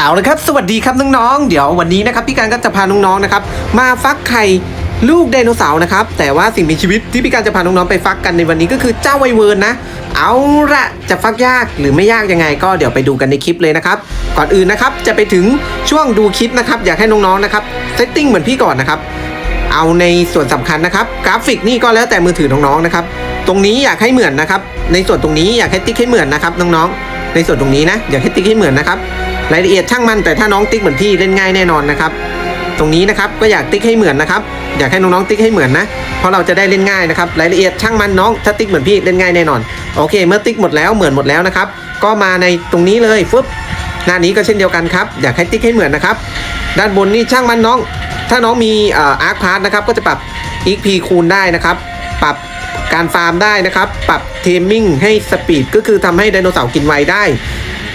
เอาละครับ สวัสดีครับน้องๆ เดี๋ยววันนี้นะครับพี่การก็จะพาน้องๆนะครับมาฟักไข่ลูกไดโนเสาร์นะครับแต่ว่าสิ่งมีชีวิตที่พี่การจะพาน้องๆไปฟักกันในวันนี้ก็คือเจ้าไวเวิร์นนะ เอาละจะฟักยากหรือไม่ยากยังไง ก็เดี๋ยวไปดูกันในคลิปเลยนะครับก่อนอื่นนะครับจะไปถึงช่วงดูคลิปนะครับอยากให้น้องๆนะครับเซตติ้งเหมือนพี่ก่อนนะครับเอาในส่วนสำคัญนะครับกราฟิกนี่ก็แล้วแต่มือถือน้องๆนะครับตรงนี้อยากให้เหมือนนะครับในส่วนตรงนี้อยากให้ติ๊กให้เหมือนนะครับน้องๆในส่วนตรงนี้นะอยากให้ติ๊กให้เหมือนนะครับ รายละเอียดช่างมันแต่ถ้าน้องติ๊กเหมือนพี่เล่นง่ายแน่นอนนะครับ ตรงนี้นะครับก็อยากติ๊กให้เหมือนนะครับ อยากให้น้องๆติ๊กให้เหมือนนะ เพราะเราจะได้เล่นง่ายนะครับรายละเอียดช่างมันน้องถ้าติ๊กเหมือนพี่เล่นง่ายแน่นอน โอเค เมื่อติ๊กหมดแล้วเหมือนหมดแล้วนะครับ ก็มาในตรงนี้เลยฟึบหน้านี้ก็เช่นเดียวกันครับอยากให้ติ๊กให้เหมือนนะครับ ด้านบนนี่ช่างมันน้อง ถ้าน้องมีอาร์คพาร์ทนะครับก็จะปรับ XP คูณได้นะครับ ปรับการฟาร์มได้นะครับ ปรับเทมมิ่งให้สปีดก็คือทำให้ไดโนเสาร์กินไวได้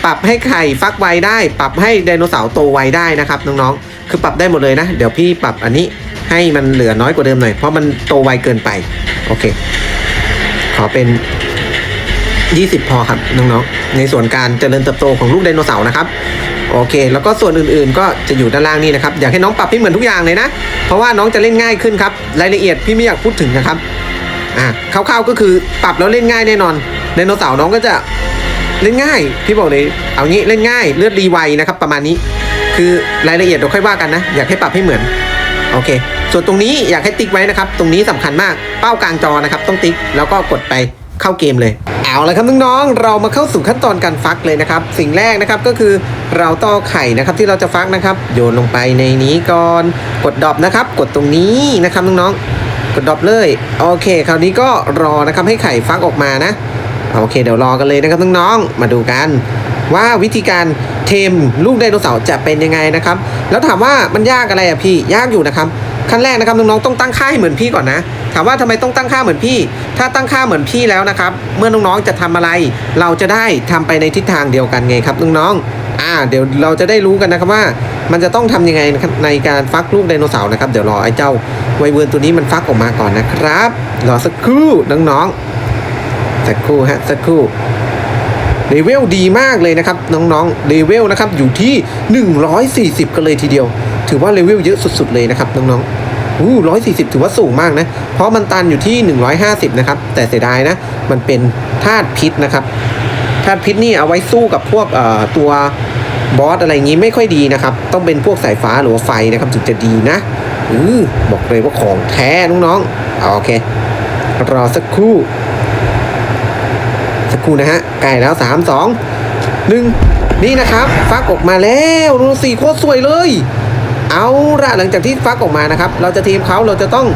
ปรับให้ไข่ฟักไวได้ ปรับให้ไดโนเสาร์โตไวได้นะครับน้องๆ คือปรับได้หมดเลยนะ เดี๋ยวพี่ปรับอันนี้ให้มันเหลือน้อยกว่าเดิมหน่อย เพราะมันโตไวเกินไป โอเค ขอเป็น 20 พอครับน้องๆ ในส่วนการเจริญเติบโตของลูกไดโนเสาร์นะครับ โอเค แล้วก็ส่วนอื่นๆ ก็จะอยู่ด้านล่างนี่นะครับ อยากให้น้องปรับให้เหมือนทุกอย่างเลยนะ เพราะว่าน้องจะเล่นง่ายขึ้นครับ รายละเอียดพี่ไม่อยากพูดถึงนะครับ อะคร่าวๆก็คือปรับแล้วเล่นง่ายแน่นอนไดโนเสาร์น้องก็จะ เล่นง่ายพี่บอกเลยเอางี้เล่นง่ายเลือดรีไวนะครับประมาณนี้ คือรายละเอียดเดี๋ยวค่อยว่ากันนะ อยากให้ปรับให้เหมือนโอเค ส่วนตรงนี้อยากให้ติ๊กไว้นะครับ ตรงนี้สำคัญมากเป้ากลางจอนะครับ ต้องติ๊กแล้วก็กดไปเข้าเกมเลย เอาละครับน้องๆเรามาเข้าสู่ขั้นตอนการฟักเลยนะครับ สิ่งแรกนะครับก็คือเราต้อไข่นะครับที่เราจะฟักนะครับ โยนลงไปในนี้ก่อนกดดอปนะครับ กดตรงนี้นะครับน้องๆกดดอปเลยโอเค คราวนี้ก็รอนะครับให้ไข่ฟักออกมานะ โอเคเดี๋ยวรอกันเลยนะครับน้องๆมาดูกัน ว่าวิธีการเทมลูกไดโนเสาร์จะเป็นยังไงนะครับ แล้วถามว่ามันยากอะไรอะพี่ยากอยู่นะครับขั้นแรกนะครับน้องๆต้องตั้งค่าให้เหมือนพี่ก่อนนะ ถามว่าทำไมต้องตั้งค่าเหมือนพี่ ถ้าตั้งค่าเหมือนพี่แล้วนะครับ เมื่อน้องๆจะทำอะไร เราจะได้ทำไปในทิศทางเดียวกันไงครับน้องๆอ่า เดี๋ยวเราจะได้รู้กันนะครับว่า มันจะต้องทำยังไงในการฟักลูกไดโนเสาร์นะครับเดี๋ยวรอไอ้เจ้าไวเวิร์นตัวนี้มันฟักออกมาก่อนนะครับรอสักครู่น้องๆ สักครู่ฮะสักครู่เลเวลดีมากเลยนะครับ น้องๆเลเวลนะครับอยู่ที่ 140 กันเลยทีเดียว ถือว่าเลเวลเยอะสุดๆเลยนะครับน้องๆอู้140ถือว่าสูงมากนะ เพราะมันตันอยู่ที่ 150 นะครับ แต่เสียดายนะ มันเป็นธาตุพิษนะครับธาตุพิษนี่เอาไว้สู้กับพวกเอ่อตัวบอสอะไรอย่างงี้ไม่ค่อยดีนะครับ ต้องเป็นพวกสายฟ้าหรือว่าไฟนะครับถึงจะดีนะอือบอกเลยว่าของแท้น้องๆโอเค รอสักครู่ สักครู่นะฮะใกล้แล้วสามสองหนึ่งนี่นะครับ ฟักออกมาแล้วดูสีโคตรสวยเลย เอาละหลังจากที่ฟักออกมานะครับ เราจะทีมเขาเราจะต้อง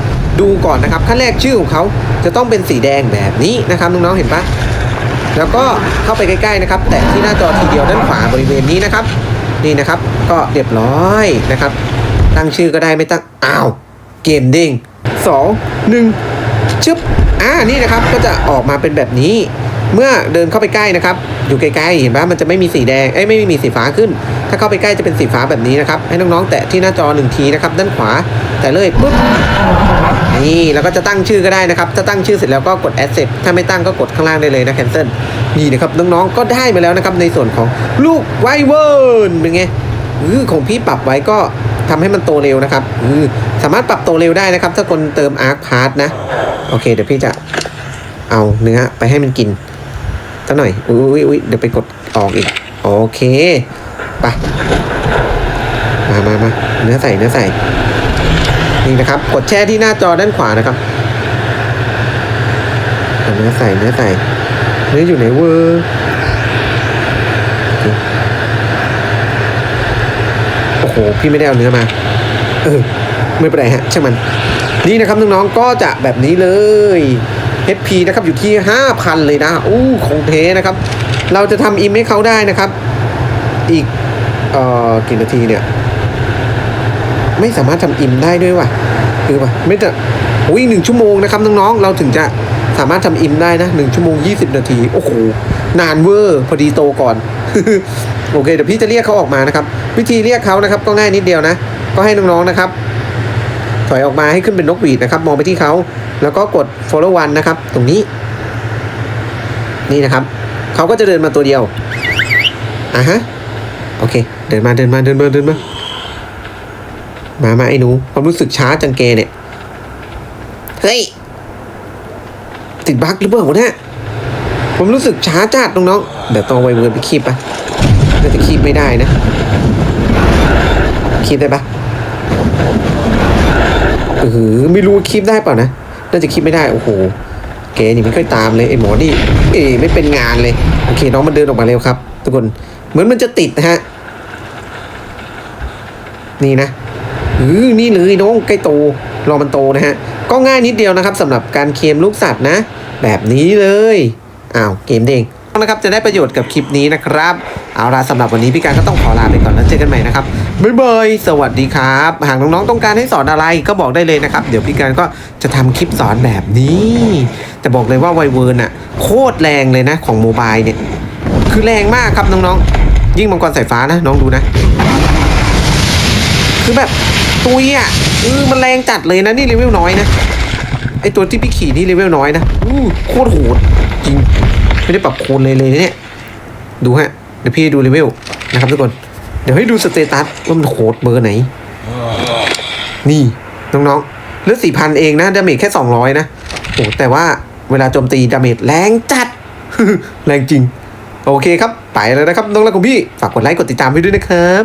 ดูก่อนนะครับขั้นแรกชื่อของเขาจะต้องเป็นสีแดงแบบนี้นะครับน้องๆเห็นปะแล้วก็เข้าไปใกล้ๆนะครับ แตะที่หน้าจอทีเดียวด้านขวาบริเวณนี้นะครับ นี่นะครับก็เรียบร้อยนะครับ ตั้งชื่อก็ได้ไม่ตั้งอ้าวเกมเด้งสองหนึ่งชึบอ่านี่นะครับก็จะออกมาเป็นแบบนี้ เมื่อเดินเข้าไปใกล้นะครับ อยู่ไกล้ๆเห็นปะมันจะไม่มีสีแดงเอ้ยไม่มีสีฟ้าขึ้น ถ้าเข้าไปใกล้จะเป็นสีฟ้าแบบนี้นะครับ ให้น้องๆ แตะที่หน้าจอหนึ่งทีนะครับ ด้านขวา แต่เลยปุ๊บนี่แล้วก็จะตั้งชื่อก็ได้นะครับถ้าตั้งชื่อเสร็จแล้วก็กด accept ถ้าไม่ตั้งก็กดข้างล่างได้เลยนะ cancel นี่นะครับน้องๆก็ได้มาแล้วนะครับในส่วนของลูกไวเวิร์นเป็นไงอือของพี่ปรับไว้ก็ทำให้มันโตเร็วนะครับอือสามารถปรับโตเร็วได้นะครับ ถ้าคนเติม Arc Pass นะ โอเค เดี๋ยวพี่จะเอาเนื้อไปให้มันกิน สักหน่อย อุ้ยอุ้ยเดี๋ยวไปกดออกอีก โอเคไปมามามาเนื้อใส่เนื้อใส่ นี่นะครับ กดแช่ที่หน้าจอด้านขวานะครับ เนื้อใส่เนื้อใส่เนื้ออยู่ไหนเวอร์โอเคโอ้โห พี่ไม่ได้เอาเนื้อมา เออ ไม่เป็นไรฮะช่างมัน นี่นะครับน้องๆ ก็จะแบบนี้เลย HP นะครับอยู่ที่ 5,000 เลยนะอู้ของเทนะครับ เราจะทำอิมให้เขาได้นะครับ อีกเอ่อกี่นาทีเนี่ย ไม่สามารถทำอิมได้ด้วยว่ะคือป่ะไม่จะอุ้ยหนึ่งชั่วโมงนะครับน้องๆเราถึงจะสามารถทำอิมได้นะหนึ่งชั่วโมง 20 นาที โอ้โห นานเวอร์ พอดีโตก่อน โอเค เดี๋ยวพี่จะเรียกเขาออกมานะครับ วิธีเรียกเขานะครับ ก็ง่ายนิดเดียวนะ ก็ให้น้องๆนะครับ ถอยออกมาให้ขึ้นเป็นนกหวีดนะครับ มองไปที่เขา แล้วก็กด follow one นะครับ ตรงนี้ นี่นะครับ เขาก็จะเดินมาตัวเดียว อะฮะ โอเค เดินมา เดินมา เดินมา เดินมา มา มาไอ้หนู ความรู้สึกช้าจังแกเนี่ย เฮ้ย ติดบั๊กหรือเปล่าเนี่ยผมรู้สึกช้าจัดน้องๆเดี๋ยวต้องไวเวิร์นไปคีบปะน่าจะคีบไม่ได้นะ คีบได้ปะ เออไม่รู้ว่าคีบได้เปล่านะ น่าจะคีบไม่ได้ โอ้โหแกนี่ไม่ค่อยตามเลยไอ้หมอนี่ เอ้ยไม่เป็นงานเลย โอเค น้องมันเดินออกมาเร็วครับ ทุกคน เหมือนมันจะติดนะฮะ นี่นะเออนี่เลยน้องใกล้โต รอมันโตนะฮะ ก็ง่ายนิดเดียวนะครับสำหรับการเคมลูกสัตว์นะ แบบนี้เลย อ้าว เกมเด้ง นะครับจะได้ประโยชน์กับคลิปนี้นะครับ เอาล่ะสำหรับวันนี้พี่การก็ต้องขอลาไปก่อนแล้วเจอกันใหม่นะครับบ๊ายบายสวัสดีครับ หากน้องๆต้องการให้สอนอะไรก็บอกได้เลยนะครับ เดี๋ยวพี่การก็จะทำคลิปสอนแบบนี้แต่บอกเลยว่าไวเวิร์นอะโคตรแรงเลยนะของโมบายเนี่ยคือแรงมากครับน้องๆ ยิ่งมังกรสายฟ้านะน้องดูนะ คือแบบตุยอะเออมันแรงจัดเลยนะนี่เลเวลน้อยนะไอตัวที่พี่ขี่นี่เลเวลน้อยนะอู้โคตรโหดจริง ไม่ได้ปรับคูณเลยเลยนะเนี่ย ดูฮะ เดี๋ยวพี่ดูเลเวลนะครับทุกคน เดี๋ยวให้ดูสเตตัสว่ามันโหดเบอร์ไหน นี่ น้องๆเลือดสี่พันเองนะดาเมจแค่สองร้อยนะ โอ้แต่ว่าเวลาโจมตีดาเมจแรงจัด แรงจริง โอเคครับ ไปแล้วนะครับ น้องรักของพี่ ฝากกดไลค์กดติดตามให้ด้วยนะครับ